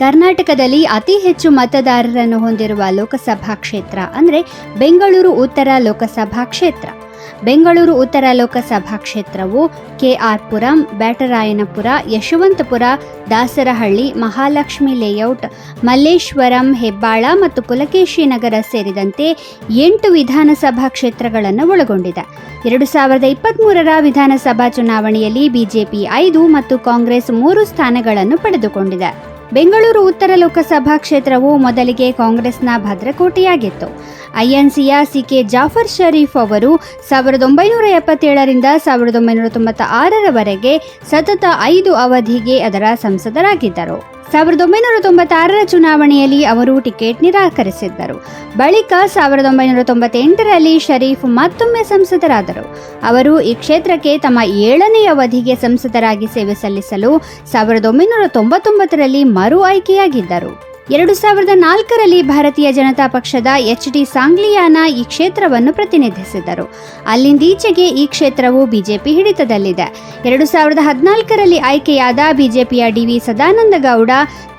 ಕರ್ನಾಟಕದಲ್ಲಿ ಅತಿ ಹೆಚ್ಚು ಮತದಾರರನ್ನು ಹೊಂದಿರುವ ಲೋಕಸಭಾ ಕ್ಷೇತ್ರ ಅಂದರೆ ಬೆಂಗಳೂರು ಉತ್ತರ ಲೋಕಸಭಾ ಕ್ಷೇತ್ರ. ಬೆಂಗಳೂರು ಉತ್ತರ ಲೋಕಸಭಾ ಕ್ಷೇತ್ರವು ಕೆಆರ್ಪುರಂ, ಬ್ಯಾಟರಾಯನಪುರ, ಯಶವಂತಪುರ, ದಾಸರಹಳ್ಳಿ, ಮಹಾಲಕ್ಷ್ಮಿ ಲೇಔಟ್, ಮಲ್ಲೇಶ್ವರಂ, ಹೆಬ್ಬಾಳ ಮತ್ತು ಪುಲಕೇಶಿ ನಗರ ಸೇರಿದಂತೆ ಎಂಟು ವಿಧಾನಸಭಾ ಕ್ಷೇತ್ರಗಳನ್ನು ಒಳಗೊಂಡಿದೆ. ಎರಡು ಸಾವಿರದ ಇಪ್ಪತ್ತ್ಮೂರರ ವಿಧಾನಸಭಾ ಚುನಾವಣೆಯಲ್ಲಿ ಬಿಜೆಪಿ ಐದು ಮತ್ತು ಕಾಂಗ್ರೆಸ್ ಮೂರು ಸ್ಥಾನಗಳನ್ನು ಪಡೆದುಕೊಂಡಿದೆ. ಬೆಂಗಳೂರು ಉತ್ತರ ಲೋಕಸಭಾ ಕ್ಷೇತ್ರವು ಮೊದಲಿಗೆ ಕಾಂಗ್ರೆಸ್ನ ಭದ್ರಕೋಟೆಯಾಗಿತ್ತು. ಐಎನ್ಸಿಯ ಸಿಕೆ ಜಾಫರ್ ಷರೀಫ್ ಅವರು ಸಾವಿರದ ಒಂಬೈನೂರ ಎಪ್ಪತ್ತೇಳರಿಂದ ಸಾವಿರದ ಒಂಬೈನೂರ ತೊಂಬತ್ತ ಆರರವರೆಗೆ ಸತತ ಐದು ಅವಧಿಗೆ ಅದರ ಸಂಸದರಾಗಿದ್ದರು. ಸಾವಿರದ ಒಂಬೈನೂರ ತೊಂಬತ್ತಾರರ ಚುನಾವಣೆಯಲ್ಲಿ ಅವರು ಟಿಕೆಟ್ ನಿರಾಕರಿಸಿದ್ದರು. ಬಳಿಕ ಸಾವಿರದ ಒಂಬೈನೂರ ತೊಂಬತ್ತೆಂಟರಲ್ಲಿ ಶರೀಫ್ ಮತ್ತೊಮ್ಮೆ ಸಂಸದರಾದರು. ಅವರು ಈ ಕ್ಷೇತ್ರಕ್ಕೆ ತಮ್ಮ ಏಳನೆಯ ಅವಧಿಗೆ ಸಂಸದರಾಗಿ ಸೇವೆ ಸಲ್ಲಿಸಲು ಸಾವಿರದ ಒಂಬೈನೂರ ತೊಂಬತ್ತೊಂಬತ್ತರಲ್ಲಿ ಮರು ಆಯ್ಕೆಯಾಗಿದ್ದರು. ಎರಡು ಸಾವಿರದ ನಾಲ್ಕರಲ್ಲಿ ಭಾರತೀಯ ಜನತಾ ಪಕ್ಷದ ಎಚ್ ಡಿ ಸಾಂಗ್ಲಿಯಾನ ಈ ಕ್ಷೇತ್ರವನ್ನು ಪ್ರತಿನಿಧಿಸಿದರು. ಅಲ್ಲಿಂದೀಚೆಗೆ ಈ ಕ್ಷೇತ್ರವು ಬಿಜೆಪಿ ಹಿಡಿತದಲ್ಲಿದೆ. ಎರಡು ಸಾವಿರದ ಹದಿನಾಲ್ಕರಲ್ಲಿ ಆಯ್ಕೆಯಾದ ಬಿಜೆಪಿಯ ಡಿ ವಿ ಸದಾನಂದ ಗೌಡ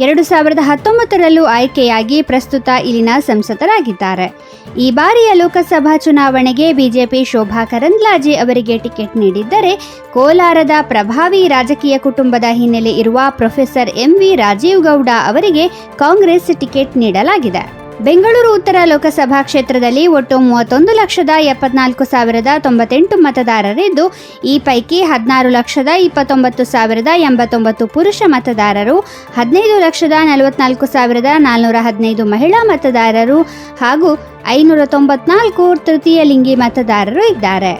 ಎರಡು ಸಾವಿರದ ಹತ್ತೊಂಬತ್ತರಲ್ಲೂ ಆಯ್ಕೆಯಾಗಿ ಪ್ರಸ್ತುತ ಇಲ್ಲಿನ ಸಂಸದರಾಗಿದ್ದಾರೆ. ಈ ಬಾರಿಯ ಲೋಕಸಭಾ ಚುನಾವಣೆಗೆ ಬಿಜೆಪಿ ಶೋಭಾ ಕರಂದ್ಲಾಜೆ ಅವರಿಗೆ ಟಿಕೆಟ್ ನೀಡಿದ್ದರೆ ಕೋಲಾರದ ಪ್ರಭಾವಿ ರಾಜಕೀಯ ಕುಟುಂಬದ ಹಿನ್ನೆಲೆ ಇರುವ professor M V Rajeev Gowda ಅವರಿಗೆ ಕಾಂಗ್ರೆಸ್ ಟಿಕೆಟ್ ನೀಡಲಾಗಿದೆ. ಬೆಂಗಳೂರು ಉತ್ತರ ಲೋಕಸಭಾ ಕ್ಷೇತ್ರದಲ್ಲಿ ಒಟ್ಟು ಮೂವತ್ತೊಂದು ಲಕ್ಷದ ಎಪ್ಪತ್ನಾಲ್ಕು ಸಾವಿರದ ತೊಂಬತ್ತೆಂಟು ಮತದಾರರಿದ್ದು, ಈ ಪೈಕಿ ಹದಿನಾರು ಲಕ್ಷದ ಇಪ್ಪತ್ತೊಂಬತ್ತು ಸಾವಿರದ ಎಂಬತ್ತೊಂಬತ್ತು ಪುರುಷ ಮತದಾರರು, ಹದಿನೈದು ಲಕ್ಷದ ನಲವತ್ನಾಲ್ಕು ಸಾವಿರದ ನಾಲ್ನೂರ ಹದಿನೈದು ಮಹಿಳಾ ಮತದಾರರು ಹಾಗೂ ಐನೂರ ತೊಂಬತ್ನಾಲ್ಕು ತೃತೀಯ ಲಿಂಗಿ ಮತದಾರರು ಇದ್ದಾರೆ.